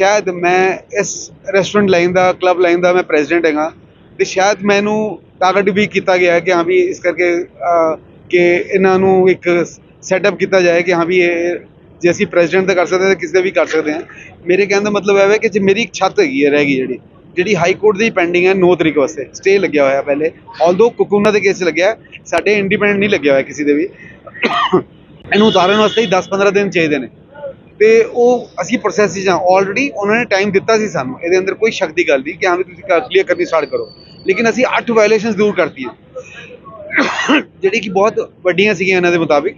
ਸ਼ਾਇਦ ਮੈਂ ਇਸ ਰੈਸਟੋਰੈਂਟ ਲਾਈਨ ਦਾ ਕਲੱਬ ਲਾਈਨ ਦਾ ਮੈਂ ਪ੍ਰੈਜ਼ੀਡੈਂਟ ਹੈਗਾ ਤੇ ਸ਼ਾਇਦ ਮੈਨੂੰ ਟਾਰਗੇਟ ਵੀ ਕੀਤਾ ਗਿਆ ਕਿ ਹਾਂ ਵੀ ਇਸ ਕਰਕੇ ਕਿ ਇਹਨਾਂ ਨੂੰ ਇੱਕ ਸੈਟਅਪ ਕੀਤਾ ਜਾਏ ਕਿ ਹਾਂ ਵੀ ਇਹ ਜੇ ਅਸੀਂ ਪ੍ਰੈਜ਼ੀਡੈਂਟ ਦਾ ਕਰ ਸਕਦੇ ਹਾਂ ਤਾਂ ਕਿਸੇ ਦਾ ਵੀ ਕਰ ਸਕਦੇ ਹਾਂ। ਮੇਰੇ ਕਹਿਣ ਦਾ ਮਤਲਬ ਇਹ ਹੈ ਕਿ ਜੇ ਮੇਰੀ ਇੱਕ ਛੱਤ ਹੈਗੀ ਹੈ, ਰਹਿ ਗਈ ਜਿਹੜੀ ਜਿਹੜੀ ਹਾਈ ਕੋਰਟ ਦੀ ਪੈਂਡਿੰਗ ਹੈ 9 ਤਰੀਕ ਵਾਸਤੇ ਸਟੇ ਲੱਗਿਆ ਹੋਇਆ ਪਹਿਲੇ। ਆਲਦੋ ਕੁਕੂਨਾ ਦੇ ਕੇਸ ਲੱਗਿਆ, ਸਾਡੇ ਇੰਡੀਪੈਂਡੈਂਟ ਨਹੀਂ ਲੱਗਿਆ ਹੋਇਆ ਕਿਸੇ ਦੇ ਵੀ। ਇਹਨੂੰ ਉਤਾਰਨ ਵਾਸਤੇ ਹੀ 10-15 ਦਿਨ ਚਾਹੀਦੇ ਨੇ। ਤੇ ਉਹ ਅਸੀਂ ਪ੍ਰੋਸੈਸ 'ਚ ਹਾਂ ਆਲਰੇਡੀ ਉਹਨਾਂ ਨੇ ਟਾਈਮ ਦਿੱਤਾ ਸੀ ਸਾਨੂੰ। ਇਹਦੇ ਅੰਦਰ ਕੋਈ ਸ਼ੱਕ ਦੀ ਗੱਲ ਨਹੀਂ ਕਿ ਹਾਂ ਵੀ ਤੁਸੀਂ ਕਲੀਅਰ ਕਰਨੀ ਸਟਾਰਟ ਕਰੋ। ਲੇਕਿਨ ਅਸੀਂ 8 ਵਾਇਲੇਸ਼ਨਸ ਦੂਰ ਕਰਤੀਆਂ। ਜਿਹੜੀ ਕਿ ਬਹੁਤ ਵੱਡੀਆਂ ਸੀਗੀਆਂ ਇਹਨਾਂ ਦੇ ਮੁਤਾਬਿਕ।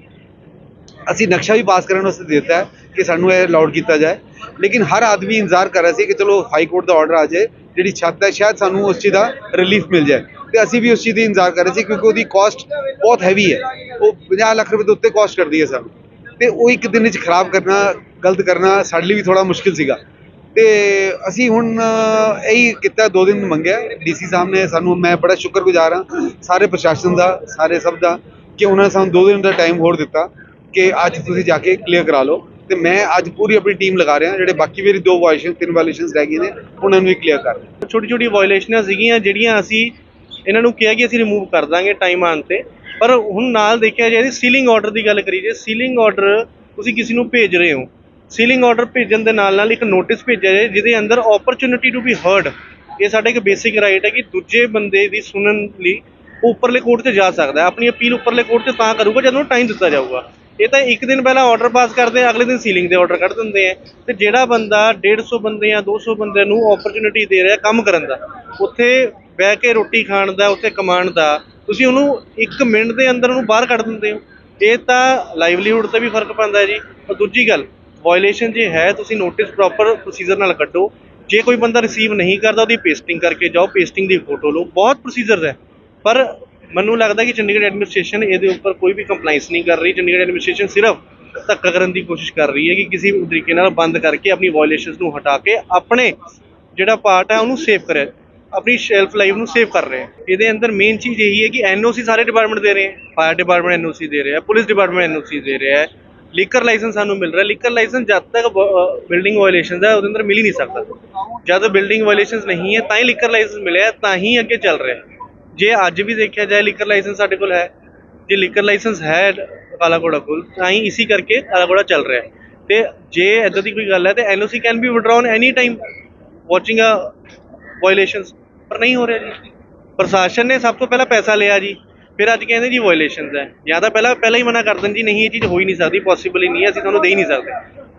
ਅਸੀਂ ਨਕਸ਼ਾ ਵੀ ਪਾਸ ਕਰਨ ਵਾਸਤੇ ਦੇ ਦਿੱਤਾ ਹੈ ਕਿ ਸਾਨੂੰ ਇਹ ਅਲਾਉਡ ਕੀਤਾ ਜਾਏ। ਲੇਕਿਨ ਹਰ ਆਦਮੀ ਇੰਤਜ਼ਾਰ ਕਰ ਰਿਹਾ ਸੀ ਕਿ ਚਲੋ ਹਾਈ ਕੋਰਟ ਦਾ ਆਰਡਰ ਆ ਜਾਏ। ਜਿਹੜੀ ਛੱਤ ਹੈ, ਸ਼ਾਇਦ ਸਾਨੂੰ ਉਸ ਚੀਜ਼ ਦਾ ਰਿਲੀਫ ਮਿਲ ਜਾਏ। ਤੇ ਅਸੀਂ ਵੀ ਉਸ ਚੀਜ਼ ਦੀ ਇੰਤਜ਼ਾਰ ਕਰ ਰਹੇ ਸੀ ਕਿਉਂਕਿ ਉਹਦੀ ਕਾਸਟ ਬਹੁਤ ਹੈਵੀ ਹੈ। ਉਹ 50 ਲੱਖ ਰੁਪਏ ਦੇ ਉੱਤੇ ਕਾਸਟ ਕਰਦੀ ਹੈ ਸਾਨੂੰ। ਤੇ ਉਹ ਇੱਕ ਦਿਨ ਵਿੱਚ ਖਰਾਬ ਕਰਨਾ ਗਲਤ ਕਰਨਾ ਸਾਡੇ ਲਈ ਵੀ ਥੋੜਾ ਮੁਸ਼ਕਿਲ ਸੀਗਾ। ਤੇ ਅਸੀਂ ਹੁਣ ਇਹੀ ਕੀਤਾ, ਦੋ ਦਿਨ ਮੰਗਿਆ। ਡੀਸੀ ਸਾਹਿਬ ਨੇ ਸਾਨੂੰ, ਮੈਂ ਬੜਾ ਸ਼ੁਕਰਗੁਜ਼ਾਰ ਹਾਂ, ਸਾਰੇ ਪ੍ਰਸ਼ਾਸਨ ਦਾ, ਸਾਰੇ ਸਭ ਦਾ, ਕਿ ਉਹਨਾਂ ਨੇ ਸਾਨੂੰ ਦੋ ਦਿਨ ਦਾ ਟਾਈਮ ਹੋਰ ਦਿੱਤਾ ਕਿ ਅੱਜ ਤੁਸੀਂ ਜਾ ਕੇ ਕਲੀਅਰ ਕਰਾ ਲਓ। ਤੇ ਮੈਂ ਅੱਜ ਪੂਰੀ ਆਪਣੀ ਟੀਮ ਲਗਾ ਰਿਹਾ, ਜਿਹੜੇ ਬਾਕੀ ਮੇਰੀ ਦੋ ਵਾਇਲੇਸ਼ਨ ਤਿੰਨ ਵਾਇਲੇਸ਼ਨਸ ਰਹਿ ਗਈਆਂ ਨੇ, ਉਹਨਾਂ ਨੂੰ ਵੀ ਕਲੀਅਰ ਕਰ ਛੋਟੀ ਛੋਟੀ ਵਾਇਲੇਸ਼ਨਾਂ ਸੀਗੀਆਂ, ਜਿਹੜੀਆਂ ਅਸੀਂ ਇਹਨਾਂ ਨੂੰ ਕਿਹਾ ਕਿ ਅਸੀਂ ਰਿਮੂਵ ਕਰ ਦਾਂਗੇ ਟਾਈਮ ਆਉਣ ਤੇ। ਪਰ ਹੁਣ ਨਾਲ ਦੇਖਿਆ ਜਾਏ ਸੀਲਿੰਗ ਆਰਡਰ ਦੀ ਗੱਲ ਕਰੀ ਜੇ ਸੀਲਿੰਗ ਆਰਡਰ ਤੁਸੀਂ ਕਿਸੇ ਨੂੰ ਭੇਜ ਰਹੇ ਹੋ ਸੀਲਿੰਗ ਆਰਡਰ ਭੇਜਣ ਦੇ ਨਾਲ ਨਾਲ ਇੱਕ ਨੋਟਿਸ ਭੇਜਿਆ ਜਾਏ, ਜਿਹਦੇ ਅੰਦਰ ਓਪਰਚ्युनिटी ਟੂ ਬੀ ਹਰਡ ਇਹ ਸਾਡਾ ਇੱਕ ਬੇਸਿਕ ਰਾਈਟ ਹੈ ਕਿ ਦੂਜੇ ਬੰਦੇ ਦੀ ਸੁਣਨ ਲਈ ਉੱਪਰਲੇ ਕੋਰਟ ਤੇ ਜਾ ਸਕਦਾ ਆਪਣੀ ਅਪੀਲ ਉੱਪਰਲੇ ਕੋਰਟ ਤੇ ਤਾਂ ਕਰੂਗਾ, ਜਦੋਂ ਟਾਈਮ ਦਿੱਤਾ ਜਾਊਗਾ। ਇਹ ਤਾਂ ਇੱਕ ਦਿਨ ਪਹਿਲਾਂ ਆਰਡਰ ਪਾਸ ਕਰਦੇ ਆ, ਅਗਲੇ ਦਿਨ ਸੀਲਿੰਗ ਦੇ ਆਰਡਰ ਕੱਢ ਦਿੰਦੇ ਆ। ਤੇ ਜਿਹੜਾ ਬੰਦਾ 150 ਬੰਦੇ ਜਾਂ 200 ਬੰਦੇ ਨੂੰ ਓਪਰਚ्युनिटी ਦੇ ਰਿਹਾ ਕੰਮ ਕਰਨ ਦਾ, ਉੱਥੇ ਬਹਿ ਕੇ ਰੋਟੀ ਖਾਣ ਦਾ, ਉੱਥੇ ਕਮਾਉਣ ਦਾ, ਤੁਸੀਂ ਉਹਨੂੰ ਇੱਕ ਮਿੰਟ ਦੇ ਅੰਦਰ ਉਹਨੂੰ ਬਾਹਰ ਕੱਢ ਦਿੰਦੇ ਹੋ। ਇਹ ਤਾਂ ਲਾਈਵਲੀਹੁੱਡ ਤੇ ਵੀ ਫ਼ਰਕ ਪੈਂਦਾ ਜੀ। ਔਰ ਦੂਜੀ ਗੱਲ ਵਾਇਲੇਸ਼ਨ ਜੇ ਹੈ, ਤੁਸੀਂ ਨੋਟਿਸ ਪ੍ਰੋਪਰ ਪ੍ਰੋਸੀਜਰ ਨਾਲ ਕੱਢੋ। ਜੇ ਕੋਈ ਬੰਦਾ ਰਿਸੀਵ ਨਹੀਂ ਕਰਦਾ, ਉਹਦੀ ਪੇਸਟਿੰਗ ਕਰਕੇ ਜਾਓ ਪੇਸਟਿੰਗ ਦੀ ਫੋਟੋ ਲਓ। ਬਹੁਤ ਪ੍ਰੋਸੀਜਰਸ ਹੈ। ਪਰ ਮੈਨੂੰ ਲੱਗਦਾ ਕਿ ਚੰਡੀਗੜ੍ਹ ਐਡਮਿਨਿਸਟ੍ਰੇਸ਼ਨ ਇਹਦੇ ਉੱਪਰ ਕੋਈ ਵੀ ਕੰਪਲਾਈਂਸ ਨਹੀਂ ਕਰ ਰਹੀ। ਚੰਡੀਗੜ੍ਹ ਐਡਮਿਨਿਸਟ੍ਰੇਸ਼ਨ ਸਿਰਫ ਧੱਕਾ ਕਰਨ ਦੀ ਕੋਸ਼ਿਸ਼ ਕਰ ਰਹੀ ਹੈ ਕਿ ਕਿਸੇ ਵੀ ਤਰੀਕੇ ਨਾਲ ਬੰਦ ਕਰਕੇ ਆਪਣੀ ਵਾਇਲੇਸ਼ਨਸ ਨੂੰ ਹਟਾ ਕੇ ਆਪਣੇ ਜਿਹੜਾ ਪਾਰਟ ਹੈ, ਉਹਨੂੰ ਸੇਵ ਕਰੇ। ਆਪਣੀ ਸ਼ੈਲਫ ਲਾਈਫ ਨੂੰ ਸੇਵ ਕਰ ਰਹੇ ਹੈ। ਇਹਦੇ ਅੰਦਰ ਮੇਨ ਚੀਜ਼ ਇਹੀ ਹੈ ਕਿ ਐਨਓਸੀ ਸਾਰੇ ਡਿਪਾਰਟਮੈਂਟ ਦੇ ਰਹੇ ਹੈ। ਫਾਇਰ ਡਿਪਾਰਟਮੈਂਟ ਐਨਓਸੀ ਦੇ ਰਿਹਾ ਹੈ ਪੁਲਿਸ ਡਿਪਾਰਟਮੈਂਟ ਐਨਓਸੀ ਦੇ ਰਿਹਾ ਹੈ। ਲੀਕਰ ਲਾਇਸੈਂਸ ਸਾਨੂੰ ਮਿਲ ਰਿਹਾ। ਲੀਕਰ ਲਾਇਸੈਂਸ ਜਦ ਤੱਕ ਬਿਲਡਿੰਗ ਵਾਇਲੇਸ਼ਨਸ ਹੈ ਉਹਦੇ ਅੰਦਰ ਮਿਲ ਹੀ ਨਹੀਂ ਸਕਦਾ। ਜਦ ਬਿਲਡਿੰਗ ਵਾਇਲੇਸ਼ਨਸ ਨਹੀਂ ਹੈ, ਤਾਂ ਹੀ ਲੀਕਰ ਲਾਇਸੈਂਸ ਮਿਲਿਆ, ਤਾਂ ਹੀ ਅੱਗੇ ਚੱਲ ਰਿਹਾ। ਜੇ ਅੱਜ ਵੀ ਦੇਖਿਆ ਜਾਏ ਲੀਕਰ ਲਾਇਸੈਂਸ ਸਾਡੇ ਕੋਲ ਹੈ। ਜੇ ਲੀਕਰ ਲਾਇਸੈਂਸ ਹੈ ਕਾਲਾਕੋੜਾ ਕੋਲ, ਤਾਂ ਹੀ ਇਸੀ ਕਰਕੇ ਕਾਲਾ ਘੋੜਾ ਚੱਲ ਰਿਹਾ। ਹੈ ਤੇ ਜੇ ਇਦਾਂ ਦੀ ਕੋਈ ਗੱਲ ਹੈ, ਤੇ NOC can be withdrawn any time watching uh violations ਪਰ ਨਹੀਂ ਹੋ ਰਿਹਾ ਜੀ। ਪ੍ਰਸ਼ਾਸਨ ਨੇ ਸਭ ਤੋਂ ਪਹਿਲਾਂ ਪੈਸਾ ਲਿਆ ਜੀ। ਫਿਰ ਅੱਜ ਕਹਿੰਦੇ ਜੀ ਵਾਇਲੇਸ਼ਨਸ ਹੈ। ਜਾਂ ਤਾਂ ਪਹਿਲਾਂ ਪਹਿਲਾਂ ਹੀ ਮਨਾ ਕਰ ਦੇਣ ਜੀ, ਨਹੀਂ ਇਹ ਚੀਜ਼ ਹੋ ਹੀ ਨਹੀਂ ਸਕਦੀ ਪੋਸੀਬਲ ਹੀ ਨਹੀਂ ਹੈ, ਅਸੀਂ ਤੁਹਾਨੂੰ ਦੇ ਹੀ ਨਹੀਂ ਸਕਦੇ।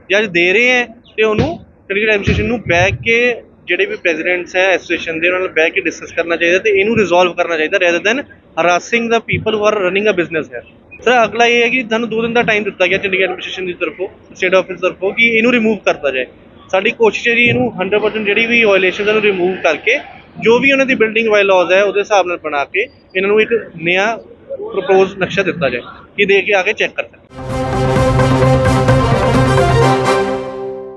ਜੇ ਅੱਜ ਦੇ ਰਹੇ ਹੈ ਤੇ ਉਹਨੂੰ ਚੰਡੀਗੜ੍ਹ ਐਡਮਿਨਿਸਟ੍ਰੇਸ਼ਨ ਨੂੰ ਬਹਿ ਕੇ ਜਿਹੜੇ ਵੀ ਪ੍ਰੈਜ਼ੀਡੈਂਟਸ ਹੈ, ਐਸੋਸੀਏਸ਼ਨ ਦੇ ਉਹਨਾਂ ਨਾਲ ਬਹਿ ਕੇ ਡਿਸਕਸ ਕਰਨਾ ਚਾਹੀਦਾ ਤੇ ਇਹਨੂੰ ਰਿਜ਼ੋਲਵ ਕਰਨਾ ਚਾਹੀਦਾ rather than harassing the people who are running a business ਹੈ ਸਰ ਅਗਲਾ ਇਹ ਹੈ ਕਿ ਤੁਹਾਨੂੰ ਦੋ ਦਿਨ ਦਾ ਟਾਈਮ ਦਿੱਤਾ ਗਿਆ ਚੰਡੀਗੜ੍ਹ ਐਡਮਿਨਿਸਟ੍ਰੇਸ਼ਨ ਦੀ ਤਰਫੋਂ ਸਟੇਟ ਆਫਿਸ ਤਰਫੋਂ, ਕਿ ਇਹਨੂੰ ਰਿਮੂਵ ਕਰਤਾ ਜਾਏ। ਸਾਡੀ ਕੋਸ਼ਿਸ਼ ਹੈ ਜੀ ਇਹਨੂੰ 100% ਜਿਹੜੀ ਵੀ ਵਾਇਲੇਸ਼ਨ ਨੂੰ ਰਿਮੂਵ ਕਰਕੇ ਜੋ ਵੀ ਉਹਨਾਂ ਦੀ ਬਿਲਡਿੰਗ ਵਾਇਲਾਜ਼ ਹੈ, ਉਹਦੇ ਹਿਸਾਬ ਨਾਲ ਬਣਾ ਕੇ ਇਹਨਾਂ ਨੂੰ ਇੱਕ ਨਿਆ ਪ੍ਰਪੋਜ਼ ਨਕਸ਼ਾ ਦਿੱਤਾ ਜਾਏ ਕਿ ਦੇ ਕੇ ਆ ਕੇ ਚੈੱਕ ਕਰ ਸਕਣ।